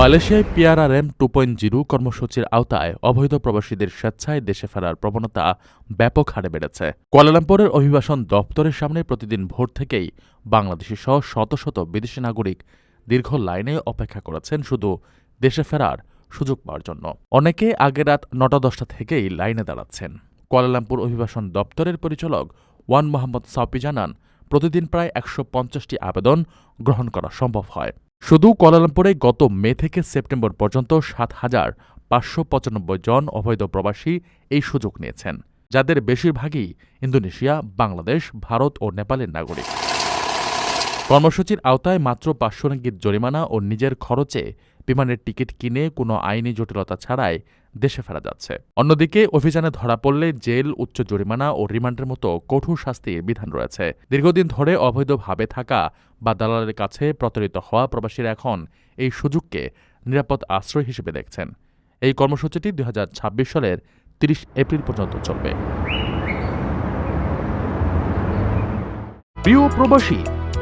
মালয়েশিয়ায় পিআরআরএম two point zero কর্মসূচির আওতায় অবৈধ প্রবাসীদের স্বেচ্ছায় দেশে ফেরার প্রবণতা ব্যাপক হারে বেড়েছে। কুয়ালালামপুরের অভিবাসন দপ্তরের সামনে প্রতিদিন ভোর থেকেই বাংলাদেশি সহ শত শত বিদেশি নাগরিক দীর্ঘ লাইনে অপেক্ষা করেছেন শুধু দেশে ফেরার সুযোগ পাওয়ার জন্য। অনেকে আগে রাত নটা দশটা থেকেই লাইনে দাঁড়াচ্ছেন। কুয়ালালামপুর অভিবাসন দপ্তরের পরিচালক ওয়ান মোহাম্মদ সাউপি জানান, প্রতিদিন প্রায় একশো পঞ্চাশটি আবেদন গ্রহণ করা সম্ভব হয়। শুধু কলালামপুরে গত মে থেকে সেপ্টেম্বর পর্যন্ত সাত হাজার পাঁচশো পঁচানব্বই জন অবৈধ প্রবাসী এই সুযোগ নিয়েছেন, যাদের বেশিরভাগই ইন্দোনেশিয়া, বাংলাদেশ, ভারত ও নেপালের নাগরিক। কর্মসূচির আওতায় মাত্র পাঁচশো রিঙ্গিত জরিমানা ও নিজের খরচে বিমানের টিকিট কিনে কোনো আইনি জটিলতা ছাড়াই দেশে ফেরা যাচ্ছে। অন্যদিকে, অভিযানে ধরা পড়লে জেল, উচ্চ জরিমানা ও রিমান্ডের মতো কঠোর শাস্তির বিধান রয়েছে। দীর্ঘদিন ধরে অবৈধভাবে থাকা বা দালালের কাছে প্রতারিত হওয়া প্রবাসীরা এখন এই সুযোগকে নিরাপদ আশ্রয় হিসেবে দেখছেন। এই কর্মসূচিটি দু হাজার ছাব্বিশ সালের তিরিশ এপ্রিল পর্যন্ত চলবে। প্রিয় প্রবাসী